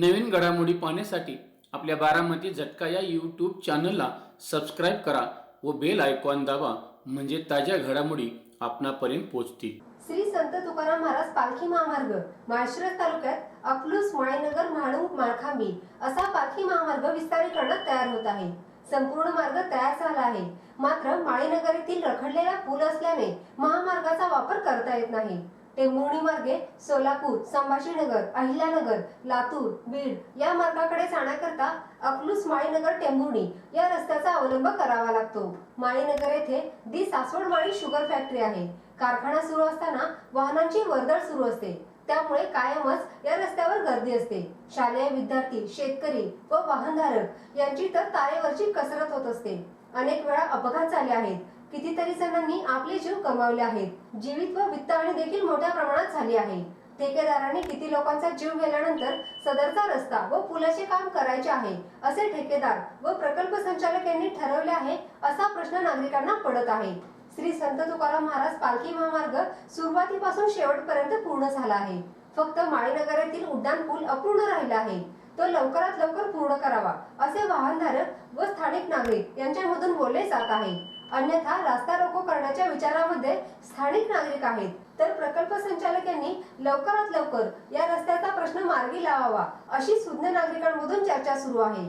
नवीन घडामोडी पाहण्यासाठी आपल्या बारामती झटका या यूट्यूब चॅनलला सबस्क्राईब करा व बेल आयकॉन दाबा म्हणजे ताज्या घडामोडी आपणापर्यंत पोहोचतील. श्री संत तुकाराम महाराज पालखी महामार्ग माळशिरस तालुक्यात अकलूस माळीनगर म्हाळुंग माळखांबी असा पालखी महामार्ग विस्तारीकरणात तयार होत आहे. संपूर्ण मार्ग तयार झाला आहे. मात्र माळीनगर येथील रखडलेला पूल असल्याने महामार्गाचा वापर करता येत नाही. टेंभुर्णी मार्गे सोलापूर संभाजीनगर अहिल्यानगर लातूर बीड या मार्गाकडे जाण्याकरता अकलूस माळीनगर टेंभुर्णी या रस्त्याचा अवलंब करावा लागतो. माळीनगर येथे the Saswad Mali sugar factory आहे. कारखाना सुरू असताना वाहनांची वर्दळ सुरू असते. त्यामुळे कायमच या रस्त्यावर गर्दी असते. शालेय विद्यार्थी शेतकरी व वाहनधारक यांची तर तारेवरची कसरत होत असते. अनेक वेळा अपघात झाले आहेत. कितीतरी जणांनी आपले जीव गमावले आहेत. जीवित व वित्तहानी देखील मोठ्या प्रमाणात झाली आहे. ठेकेदारांनी किती लोकांचा जीव गेल्यानंतर सदरचा रस्ता व पुलाचे काम करायचे आहे असे ठेकेदार व प्रकल्प संचालक यांनी ठरवले आहे असा प्रश्न नागरिकांना पडत आहे. श्री संत तुकाराम महाराज पालखी महामार्ग सुरुवातीपासून शेवटपर्यंत पूर्ण झाला आहे. फक्त माळीनगर येथील उड्डाण पूल अपूर्ण राहिला आहे. तो लवकरात लवकर पूर्ण करावा असे वाहनधारक व स्थानिक नागरिक यांच्यामधून बोलले जात आहे. अन्यथा रास्ता रोको करण्याच्या विचारामध्ये स्थानिक नागरिक आहेत. तर प्रकल्प संचालक यांनी लवकरात लवकर या रस्त्याचा प्रश्न मार्गी लावावा अशी सुज्ञ नागरिकांमधून चर्चा सुरू आहे.